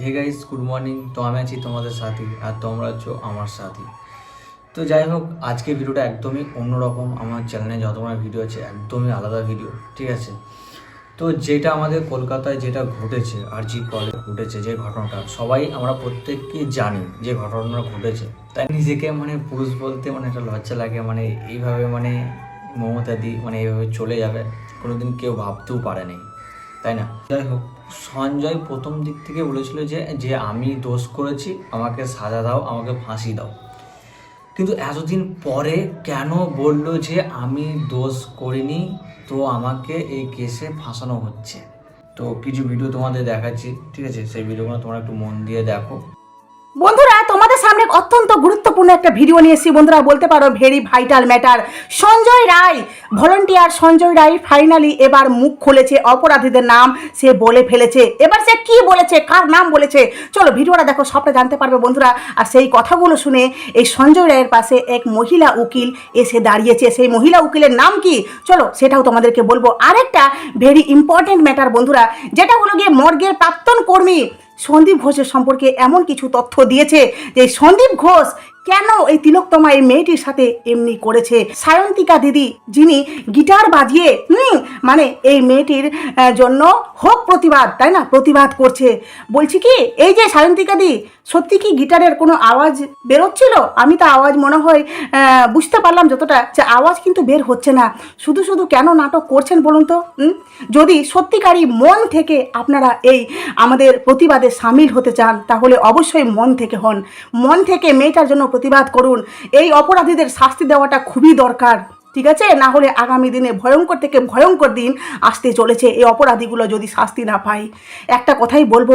Hey guys good morning তো আমি আছি তোমাদের সাথে আর তোমরা আছো আমার সাথে। তো যাই হোক, আজকে ভিডিওটা একদমই অন্যরকম। আমার চ্যানেলে যতগুলো ভিডিও আছে, একদমই আলাদা ভিডিও ঠিক আছে? তো যেটা আমাদের কলকাতায় যেটা ঘটেছে আর জি কলে ঘটেছে, যে ঘটনাটা, সবাই আমরা প্রত্যেককে জানি যে ঘটনাটা ঘটেছে। তাই নিজেকে মানে পুরুষ বলতে মানে একটা লজ্জা লাগে মানে এইভাবে মানে মমতা দি মানে এইভাবে চলে যাবে, কোনোদিন কেউ ভাবতেও পারেনি তাই না? যাই হোক সঞ্জয় প্রথম দিক থেকে বলেছিল যে যে আমি দোষ করেছি, আমাকে সাজা দাও, আমাকে ফাঁসি দাও। কিন্তু এতদিন পরে কেন বলল যে, আমি দোষ করিনি, তো আমাকে এই কেসে ফাঁসানো হচ্ছে? তো কিছু ভিডিও তোমাদের দেখাচ্ছি, ঠিক আছে? সেই ভিডিওগুলো তোমরা একটু মন দিয়ে দেখো। বন্ধুরা সামনে অত্যন্ত গুরুত্বপূর্ণ একটা ভিডিও নিয়ে এসেছি। বন্ধুরা, বলতে পারো very vital matter Sanjay Roy volunteer Sanjay Roy finally এবার মুখ খুলেছে, অপরাধীদের নাম সে বলে ফেলেছে। এবার সে কি বলেছে, কার নাম বলেছে, চলো ভিডিওটা দেখো, সবটা জানতে পারবে বন্ধুরা। আর সেই কথাগুলো শুনে এই সঞ্জয় রায়ের পাশে এক মহিলা উকিল এসে দাঁড়িয়েছে। সেই মহিলা উকিলের নাম কি? চলো সেটাও তোমাদেরকে বলব। আরেকটা ভেরি ইম্পর্টেন্ট ম্যাটার বন্ধুরা, যেটা হলো গিয়ে মর্গের প্রাক্তন কর্মী সন্দীপ ঘোষের সম্পর্কে এমন কিছু তথ্য দিয়েছে যে সন্দীপ ঘোষ কেন এই তিলোত্তমা এই মেয়েটির সাথে এমনি করেছে? সায়ন্তিকা দিদি, যিনি গিটার বাজিয়ে, হুম মানে এই মেয়েটির জন্য হোক প্রতিবাদ, তাই না? প্রতিবাদ করছে। বলছি কি, এই যে সায়ন্তিকা দি, সত্যি কি গিটারের কোনো আওয়াজ বেরোচ্ছিল? আমি তো আওয়াজ মনে হয় বুঝতে পারলাম যতটা যে আওয়াজ কিন্তু বের হচ্ছে না। শুধু শুধু কেন নাটক করছেন বলুন তো? যদি সত্যিকারই মন থেকে আপনারা এই আমাদের প্রতিবাদে সামিল হতে চান, তাহলে অবশ্যই মন থেকে হন। মন থেকে মেয়েটার জন্য প্রতিবাদ করুন। এই অপরাধীদের শাস্তি দেওয়াটা খুবই দরকার, ঠিক আছে? না হলে আগামী দিনে ভয়ঙ্কর থেকে ভয়ঙ্কর দিন আসতে চলেছে এই অপরাধীগুলো যদি শাস্তি না পায়। একটা কথাই বলব,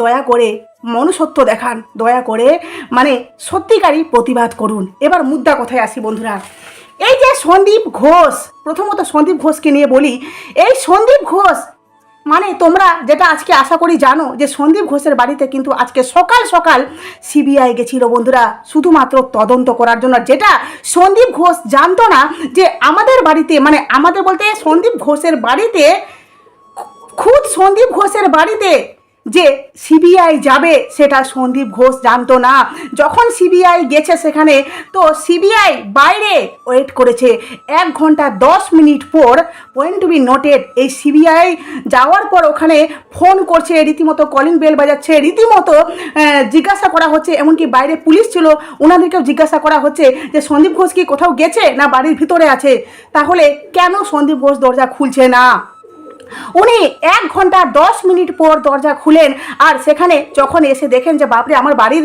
দয়া করে মনুষ্যত্ব দেখান, দয়া করে মানে সত্যিকারই প্রতিবাদ করুন। এবার মুদ্রা কথায় আসি বন্ধুরা। এই যে সন্দীপ ঘোষ, প্রথমত সন্দীপ ঘোষকে নিয়ে বলি, এই সন্দীপ ঘোষ মানে তোমরা যেটা আজকে আশা করি জানো যে সন্দীপ ঘোষের বাড়িতে কিন্তু আজকে সকাল সকাল সিবিআই গেছিল বন্ধুরা, শুধুমাত্র তদন্ত করার জন্য। যেটা সন্দীপ ঘোষ জানতো না যে আমাদের বাড়িতে মানে আমাদের বলতে সন্দীপ ঘোষের বাড়িতে, খুদ সন্দীপ ঘোষের বাড়িতে যে সিবিআই যাবে সেটা সন্দীপ ঘোষ জানতো না। যখন সিবিআই গেছে সেখানে, তো সিবিআই বাইরে ওয়েট করেছে। এক ঘণ্টা দশ মিনিট পর পয়েন্ট টু বি নোটেড এই সিবিআই যাওয়ার পর ওখানে ফোন করছে, রীতিমতো কলিং বেল বাজাচ্ছে। রীতিমতো জিজ্ঞাসা করা হচ্ছে, এমনকি বাইরে পুলিশ ছিল ওনাদেরকেও জিজ্ঞাসা করা হচ্ছে যে সন্দীপ ঘোষ কি কোথাও গেছে না বাড়ির ভিতরে আছে? তাহলে কেন সন্দীপ ঘোষ দরজা খুলছে না? উনি এক ঘণ্টা দশ মিনিট পর দরজা খুলেন আর সেখানে যখন এসে দেখেন যে, বাপরে, আমার বাড়ির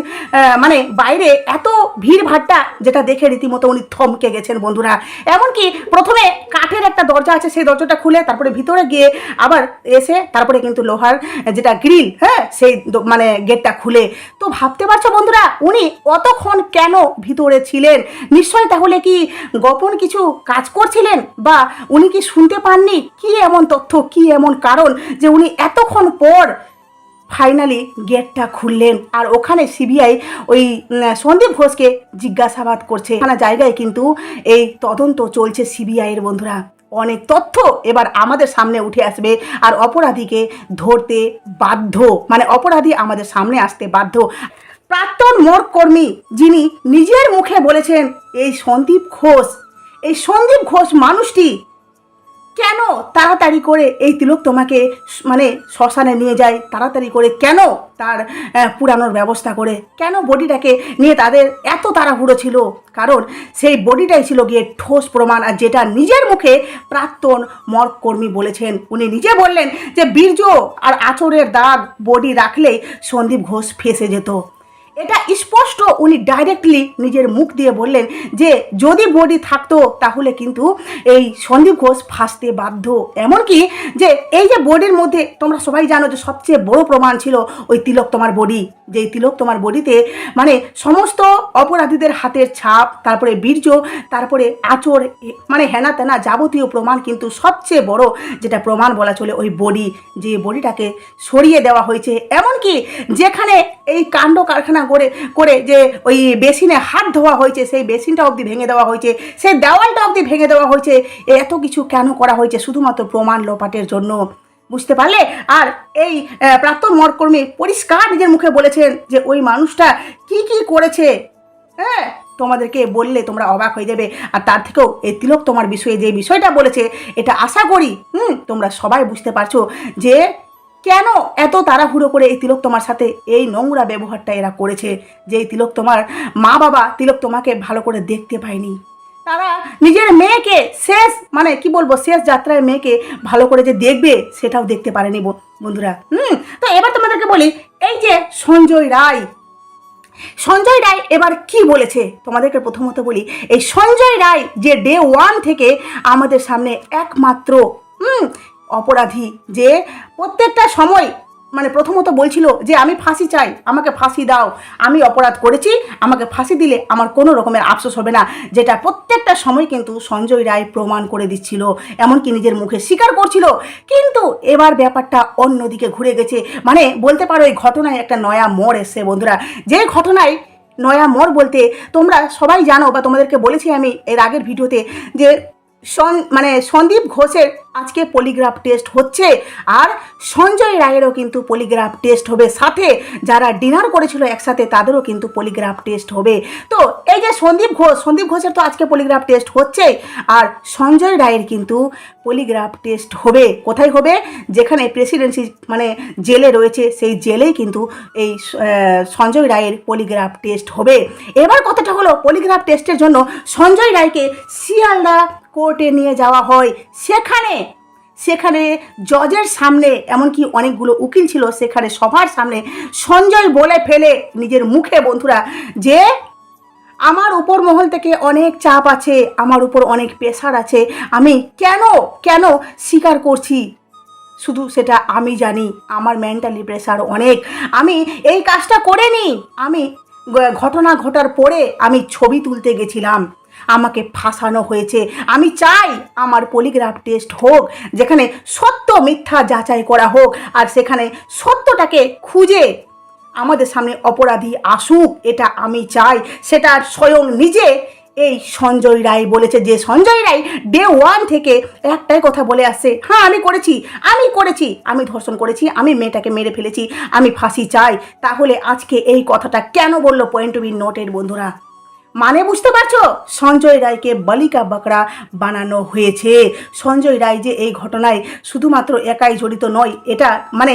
মানে বাইরে এত ভিড় ভাট্টা যেটা দেখে রীতিমতো উনি থমকে গেছেন, বন্ধুরা। এমনকি প্রথমে কাঠের একটা দরজা আছে, সেই দরজাটা খুলে তারপরে ভিতরে গিয়ে আবার এসে তারপরে কিন্তু লোহার যেটা গ্রিল হ্যাঁ সেই মানে গেটটা খুলে। তো ভাবতে পারছ বন্ধুরা, উনি অতক্ষণ কেন ভিতরে ছিলেন? নিশ্চয়ই তাহলে কি গোপন কিছু কাজ করছিলেন বা উনি কি শুনতে পাননি? কি এমন তথ্য কি এমন কারণ যে উনি এতক্ষণ পর ফাইনালি গেটটা খুললেন? আর ওখানে সিবিআই ওই সন্দীপ ঘোষকে জিজ্ঞাসাবাদ করছে। ওখানে জায়গায় কিন্তু এই তদন্ত চলছে সিবিআইয়ের বন্ধুরা। অনেক তথ্য এবার আমাদের সামনে উঠে আসবে আর অপরাধীকে ধরতে বাধ্য। মানে অপরাধী আমাদের সামনে আসতে বাধ্য। প্রাক্তন মোর কর্মী যিনি নিজের মুখে বলেছেন, এই সন্দীপ ঘোষ, এই সন্দীপ ঘোষ মানুষটি কেন তাড়াতাড়ি করে এই তিলক তোমাকে মানে শ্মশানে নিয়ে যায়? তাড়াতাড়ি করে কেন তার পুরানোর ব্যবস্থা করে? কেন বডিটাকে নিয়ে তাদের এত তাড়াহুড়ো ছিল? কারণ সেই বডিটাই ছিল গিয়ে ঠোস প্রমাণ আর যেটা নিজের মুখে প্রাক্তন মর্গকর্মী বলেছেন। উনি নিজে বললেন যে, বীর্য আর আচরের দাগ বডি রাখলেই সন্দীপ ঘোষ ফেসে যেত। এটা স্পষ্ট, উনি ডাইরেক্টলি নিজের মুখ দিয়ে বললেন যে, যদি বডি থাকতো তাহলে কিন্তু এই সন্দীপ ঘোষ ফাঁসতে বাধ্য। এমনকি যে, এই যে বডির মধ্যে, তোমরা সবাই জানো যে সবচেয়ে বড় প্রমাণ ছিল ওই তিলক তোমার বডি। যে তিলক তোমার বডিতে মানে সমস্ত অপরাধীদের হাতের ছাপ, তারপরে বীর্য, তারপরে আচর মানে হেনা তেনা যাবতীয় প্রমাণ কিন্তু সবচেয়ে বড় যেটা প্রমাণ বলা চলে ওই বডি। যে বডিটাকে সরিয়ে দেওয়া হয়েছে। এমনকি যেখানে এই কাণ্ড কারখানা করে করে যে ওই বেসিনে হাত ধোয়া হয়েছে, সেই বেসিনটা অবধি ভেঙে দেওয়া হয়েছে, সেই দেওয়ালটা অবধি ভেঙে দেওয়া হয়েছে, এত কিছু কেন করা হয়েছে? শুধুমাত্র প্রমাণ লোপাটের জন্য। বুঝতে পারলে? আর এই প্রাক্তন মরকর্মী পরিষ্কার নিজের মুখে বলেছেন যে ওই মানুষটা কি কি করেছে? হ্যাঁ? তোমাদেরকে বললে তোমরা অবাক হয়ে যাবে। আর তার থেকেও এই তিলক তোমার বিষয়ে যে বিষয়টা বলেছে, এটা আশা করি, হুম, তোমরা সবাই বুঝতে পারছ যে কেন এত তাড়াহুড়ো করে এই তিলক তোমার সাথে এই নোংরা ব্যবহারটা এরা করেছে যে এই তিলক তোমার মা বাবা তিলক তোমাকে ভালো করে দেখতে পায়নি? তারা নিজের মেয়েকে শেষ মানে কি বলব, শেষ যাত্রায় মেয়েকে ভালো করে যে দেখবে, সেটাও দেখতে পারেনি বন্ধুরা। হুম, তো এবার তোমাদেরকে বলি, এই যে সঞ্জয় রায়। সঞ্জয় রায় এবার কি বলেছে? তোমাদেরকে প্রথমত বলি, এই সঞ্জয় রায় যে ডে ওয়ান থেকে আমাদের সামনে একমাত্র, হুম অপরাধী যে প্রত্যেকটা সময় মানে প্রথমত বলছিল যে আমি ফাঁসি চাই, আমাকে ফাঁসি দাও, আমি অপরাধ করেছি, আমাকে ফাঁসি দিলে আমার কোনো রকমের আফসোস হবে না। যেটা প্রত্যেকটা সময় কিন্তু সঞ্জয় রায় প্রমাণ করে দিচ্ছিল, এমনকি নিজের মুখে স্বীকার করছিল। কিন্তু এবার ব্যাপারটা অন্যদিকে ঘুরে গেছে। মানে বলতে পারো এই ঘটনায় একটা নয়া মোড় এসছে বন্ধুরা। যে ঘটনায় নয়া মোড় বলতে তোমরা সবাই জানো বা তোমাদেরকে বলেছি আমি এর আগের ভিডিওতে যে মানে সন্দীপ ঘোষের আজকে পলিগ্রাফ টেস্ট হচ্ছে আর সঞ্জয় রায়েরও কিন্তু পলিগ্রাফ টেস্ট হবে সাথে। যারা ডিনার করেছিল একসাথে তাদেরও কিন্তু পলিগ্রাফ টেস্ট হবে। তো এই যে সন্দীপ ঘোষ, সন্দীপ ঘোষের তো আজকে পলিগ্রাফ টেস্ট হচ্ছে আর সঞ্জয় রায়ের কিন্তু পলিগ্রাফ টেস্ট হবে। কোথায় হবে? যেখানে প্রেসিডেন্সি মানে জেলে রয়েছে, সেই জেলেই কিন্তু এই সঞ্জয় রায়ের পলিগ্রাফ টেস্ট হবে। এবার কথাটা হলো পলিগ্রাফ টেস্টের জন্য সঞ্জয় রায়কে শিয়ালদা কোর্টে নিয়ে যাওয়া হয়। সেখানে সেখানে জজের সামনে, এমনকি অনেকগুলো উকিল ছিল সেখানে সবার সামনে সঞ্জয় বলে ফেলে নিজের মুখে, বন্ধুরা, যে আমার উপর মহল থেকে অনেক চাপ আছে, আমার উপর অনেক প্রেশার আছে, আমি কেন কেন স্বীকার করছি? শুধু সেটা আমি জানি, আমার মেন্টালি প্রেশার অনেক। আমি এই কাজটা করিনি। আমি ঘটনা ঘটার পরে আমি ছবি তুলতে গেছিলাম। আমাকে ফাঁসানো হয়েছে। আমি চাই আমার পলিগ্রাফ টেস্ট হোক, যেখানে সত্য মিথ্যা যাচাই করা হোক, আর সেখানে সত্যটাকে খুঁজে আমাদের সামনে অপরাধী আসুক, এটা আমি চাই। সেটা স্বয়ং নিজে এই সঞ্জয় রায় বলেছে, যে সঞ্জয় রায় ডে ওয়ান থেকে একটাই কথা বলে আসছে হ্যাঁ আমি করেছি আমি করেছি, আমি ধর্ষণ করেছি, আমি মেয়েটাকে মেরে ফেলেছি, আমি ফাঁসি চাই। তাহলে আজকে এই কথাটা কেন বলল পয়েন্ট টু বি নোটের বন্ধুরা? মানে বুঝতে পারছ? সঞ্জয় রায়কে বালিকা বাকরা বানানো হয়েছে। সঞ্জয় রায় যে এই ঘটনায় শুধুমাত্র একাই জড়িত নয়, এটা মানে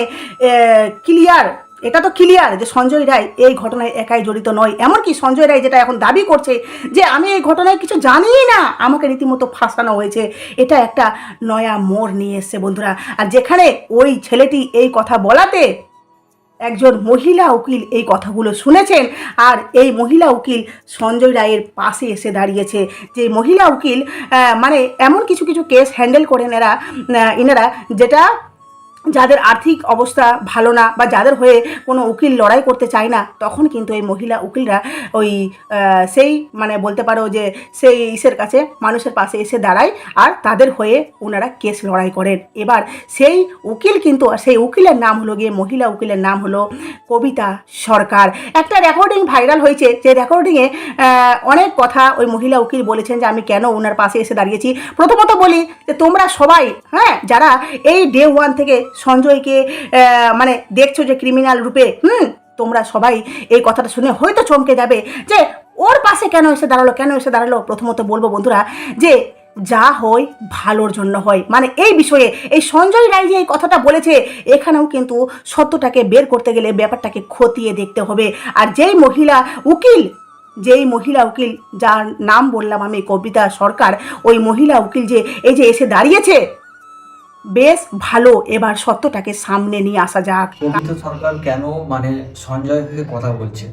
ক্লিয়ার, এটা তো ক্লিয়ার যে সঞ্জয় রায় এই ঘটনায় একাই জড়িত নয়। এমনকি সঞ্জয় রায় যেটা এখন দাবি করছে যে আমি এই ঘটনায় কিছু জানিই না, আমাকে রীতিমতো ফাঁসানো হয়েছে। এটা একটা নয়া মোড় নিয়ে এসছে বন্ধুরা। আর যেখানে ওই ছেলেটি এই কথা বলাতে একজন মহিলা উকিল এই কথাগুলো শুনেছেন আর এই মহিলা উকিল সঞ্জয় রায়ের পাশে এসে দাঁড়িয়েছে। যে মহিলা উকিল মানে এমন কিছু কিছু কেস হ্যান্ডেল করেন এরা এনারা যেটা যাদের আর্থিক অবস্থা ভালো না বা যাদের হয়ে কোনো উকিল লড়াই করতে চায় না, তখন কিন্তু এই মহিলা উকিলরা ওই সেই মানে বলতে পারো যে সেই ইসের কাছে, মানুষের পাশে এসে দাঁড়ায় আর তাদের হয়ে ওনারা কেস লড়াই করেন। এবার সেই উকিল কিন্তু সেই উকিলের নাম হলো গিয়ে মহিলা উকিলের নাম হলো কবিতা সরকার। একটা রেকর্ডিং ভাইরাল হয়েছে, যে রেকর্ডিংয়ে অনেক কথা ওই মহিলা উকিল বলেছেন যে আমি কেন ওনার পাশে এসে দাঁড়িয়েছি। প্রথমত বলি যে তোমরা সবাই হ্যাঁ যারা এই ডে ওয়ান থেকে সঞ্জয়কে মানে দেখছ যে ক্রিমিনাল রূপে, হুম? তোমরা সবাই এই কথাটা শুনে হয়তো চমকে যাবে যে ওর পাশে কেন এসে দাঁড়াল, কেন এসে দাঁড়াল? প্রথমত বলব বন্ধুরা যে যা হয় ভালোর জন্য হয়। মানে এই বিষয়ে এই সঞ্জয় রায় যে এই কথাটা বলেছে, এখানেও কিন্তু সত্যটাকে বের করতে গেলে ব্যাপারটাকে খতিয়ে দেখতে হবে। আর যেই মহিলা উকিল, যেই মহিলা উকিল, যার নাম বললাম আমি, কবিতা সরকার, ওই মহিলা উকিল যে এই যে এসে দাঁড়িয়েছে বেশ ভালো এবার সত্যটাকে সামনে নিয়ে আসা যাক। সরকার কেন মানে সঞ্জয় হয়ে কথা বলছে?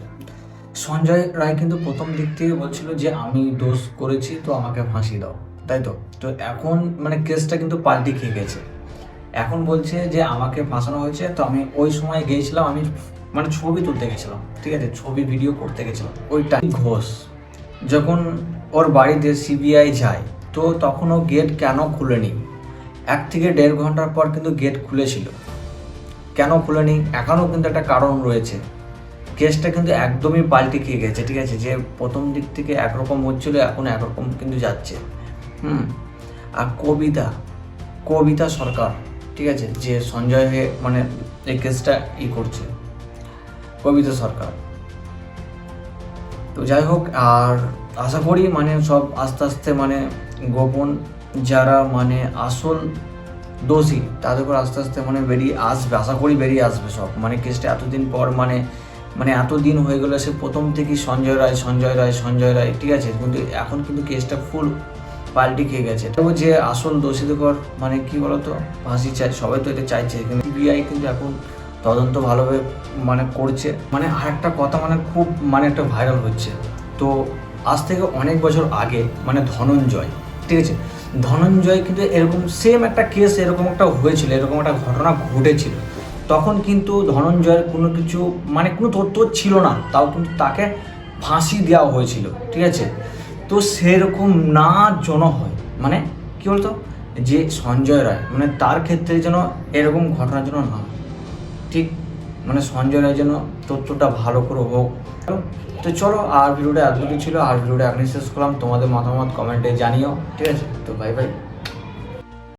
সঞ্জয় রায় কিন্তু প্রথম দিক থেকে বলছিল যে, আমি দোষ করেছি, তো আমাকে ফাঁসি দাও। তাই তো? তো এখন মানে কেসটা কিন্তু পাল্টি খেয়ে গেছে। এখন বলছে যে, আমাকে ফাঁসানো হয়েছে, তো আমি ওই সময় গিয়েছিলাম, আমি মানে ছবি তুলতে গেছিলাম, ঠিক আছে? ছবি ভিডিও করতে গেছিলাম। ওইটা ঘোষ। যখন ওর বাড়িতে সিবিআই যায়, তো তখন ও গেট কেন খুলেনি? এক থেকে দেড় ঘণ্টার পর কিন্তু গেট খুলেছিল। কেন খুলেনি? এখনও কিন্তু একটা কারণ রয়েছে। কেসটা কিন্তু একদমই পাল্টে খেয়ে গেছে, ঠিক আছে? যে প্রথম দিক থেকে একরকম হচ্ছিল, এখন একরকম কিন্তু যাচ্ছে। হুম? আর কবিতা কবিতা সরকার, ঠিক আছে? যে সঞ্জয় হয়ে মানে এই কেসটা ই করছে, কবিতা সরকার। তো যাই হোক, আর আশা করি মানে সব আস্তে আস্তে মানে গোপন যারা মানে আসল দোষী, তাদের উপর আস্তে আস্তে মানে বেরিয়ে আসবে, আশা করি বেরিয়ে আসবে সব। মানে কেসটা এতদিন পর মানে মানে এতদিন হয়ে গেলো সে প্রথম থেকেই সঞ্জয় রায় সঞ্জয় রায় সঞ্জয় রায়, ঠিক আছে? কিন্তু এখন কিন্তু কেসটা ফুল পাল্টি খেয়ে গেছে। তবে যে আসল দোষীদের মানে কি বলতো? ফাঁসি চাই, সবাই তো এটা চাইছে। কিন্তু সিবিআই কিন্তু এখন তদন্ত ভালোভাবে মানে করছে। মানে আরেকটা কথা মানে খুব মানে একটা ভাইরাল হচ্ছে। তো আজ থেকে অনেক বছর আগে মানে ধনঞ্জয়, ঠিক আছে? ধনঞ্জয় কিন্তু এরকম সেম একটা কেস এরকম একটা হয়েছিল, এরকম একটা ঘটনা ঘটেছিল। তখন কিন্তু ধনঞ্জয়ের কোনো কিছু মানে কোনো তথ্য ছিল না, তাও কিন্তু তাকে ফাঁসি দেওয়া হয়েছিল, ঠিক আছে? তো সেরকম না যেন হয় মানে কি বলতো? যে সঞ্জয় রায় মানে তার ক্ষেত্রে যেন এরকম ঘটনার জন্য না। ঠিক? মানে সঞ্জয় রায় যেন তথ্যটা ভালো করে হোক। তো চলো, আর ভিডিওটা এতটুকু ছিল, আর ভিডিওটা এখনই শেষ করলাম। তোমাদের মতামত কমেন্টে জানিও, ঠিক আছে? tôi thấy vậy.